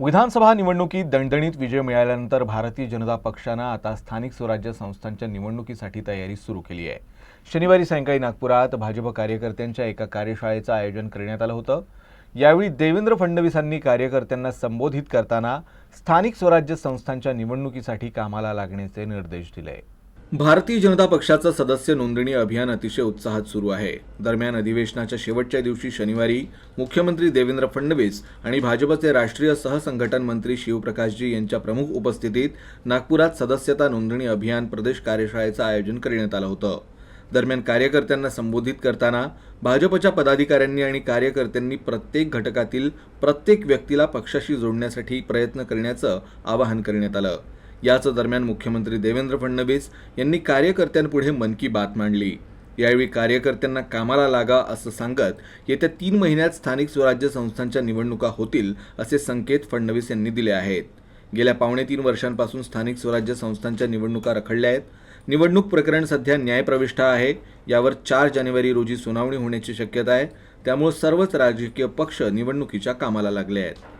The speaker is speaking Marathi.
विधानसभा निवडणुकीत दणदणीत विजय मिळाल्यानंतर भारतीय जनता पक्षानं आता स्थानिक स्वराज्य संस्थांच्या निवडणुकीसाठी तयारी सुरू केली आहे. शनिवारी सायंकाळी नागपुरात भाजप कार्यकर्त्यांच्या एका कार्यशाळेचं आयोजन करण्यात आलं होतं. यावेळी देवेंद्र फडणवीसांनी कार्यकर्त्यांना संबोधित करताना स्थानिक स्वराज्य संस्थांच्या निवडणुकीसाठी कामाला लागण्याचे निर्देश दिले. भारतीय जनता पक्षाचं सदस्य नोंदणी अभियान अतिशय उत्साहात सुरू आहे. दरम्यान अधिवेशनाच्या शेवटच्या दिवशी शनिवारी मुख्यमंत्री देवेंद्र फडणवीस आणि भाजपचे राष्ट्रीय सहसंघटन मंत्री शिवप्रकाशजी यांच्या प्रमुख उपस्थितीत नागपुरात सदस्यता नोंदणी अभियान प्रदेश कार्यशाळेचं आयोजन करण्यात आलं होतं. दरम्यान कार्यकर्त्यांना संबोधित करताना भाजपच्या पदाधिकाऱ्यांनी आणि कार्यकर्त्यांनी प्रत्येक घटकातील प्रत्येक व्यक्तीला पक्षाशी जोडण्यासाठी प्रयत्न करण्याचं आवाहन करण्यात आलं. याच दरम्यान मुख्यमंत्री देवेंद्र फडणवीस यांनी कार्यकर्त्यांपुढे मन की बात मांडली. यावेळी कार्यकर्त्यांना कामाला लागा असं सांगत येत्या तीन महिन्यात स्थानिक स्वराज्य संस्थांच्या निवडणुका होतील असे संकेत फडणवीस यांनी दिले आहेत. गेल्या पावणे तीन वर्षांपासून स्थानिक स्वराज्य संस्थांच्या निवडणुका रखडल्या आहेत. निवडणूक प्रकरण सध्या न्यायप्रविष्ठ आहे. यावर चार जानेवारी रोजी सुनावणी होण्याची शक्यता आहे. त्यामुळे सर्वच राजकीय पक्ष निवडणुकीच्या कामाला लागले आहेत.